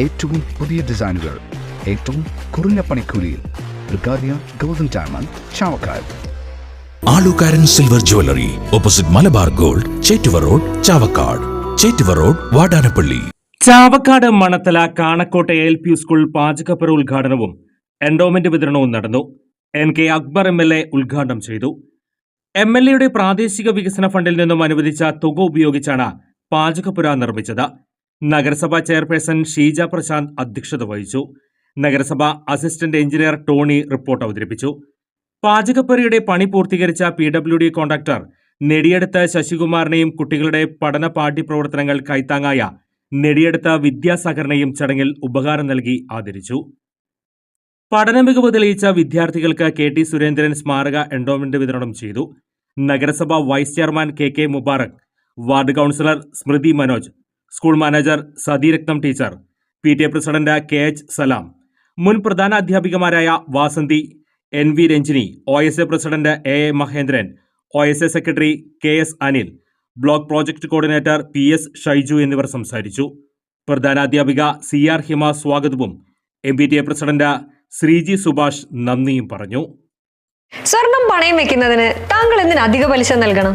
ഏറ്റവും പുതിയ ഡിസൈനുകൾ ഏറ്റവും കുറഞ്ഞ പണിക്കൂലിയിൽ golden diamond Alukkaran silver jewellery opposite Malabar gold Chettuva road Chavakkad. Chettuva road Vadanappally. Chavakkad Manathala കാണക്കോട്ടെ L P school പാചകപ്പുര ഉദ്ഘാടനവും എൻഡോമെന്റ് വിതരണവും നടന്നു. N K Akbar M L A ഉദ്ഘാടനം ചെയ്തു. എം എൽ എയുടെ പ്രാദേശിക വികസന ഫണ്ടിൽ നിന്നും അനുവദിച്ച തുക ഉപയോഗിച്ചാണ് പാചകപ്പുര നിർമ്മിച്ചത്. നഗരസഭാ ചെയർപേഴ്സൺ ഷീജ പ്രശാന്ത് അധ്യക്ഷത വഹിച്ചു. നഗരസഭ അസിസ്റ്റന്റ് എഞ്ചിനീയർ ടോണി റിപ്പോർട്ട് അവതരിപ്പിച്ചു. പാചകപ്പുരയുടെ പണി പൂർത്തീകരിച്ച പി ഡബ്ല്യു ഡി കോൺട്രാക്ടർ നെടിയെടുത്ത ശശികുമാറിനെയും കുട്ടികളുടെ പഠന പ്രവർത്തനങ്ങൾ കൈത്താങ്ങായ നെടിയെടുത്ത വിദ്യാസാഗറിനെയും ചടങ്ങിൽ ഉപകാരം നൽകി ആദരിച്ചു. പഠന മികവ് തെളിയിച്ച വിദ്യാർത്ഥികൾക്ക് കെ ടി സുരേന്ദ്രൻ സ്മാരക എൻഡോമെന്റ് വിതരണം ചെയ്തു. നഗരസഭ vice chairman K K Mubarak ward councillor Smrithi Manoj school manager Satheeratnam teacher P T A president K H Salam മുൻ പ്രധാന അധ്യാപികമാരായ Vasanthi N V Ranjini O S A president A A Mahendran O S A secretary K S Anil block project coordinator P S Shaiju എന്നിവർ സംസാരിച്ചു. പ്രധാനാധ്യാപിക C R Hima സ്വാഗതവും M P T A president Sreeji Subhash നന്ദിയും പറഞ്ഞു. സ്വർണം പണയം വെക്കുന്നതിന് താങ്കൾ എന്തിന് അധിക പലിശ നൽകണം?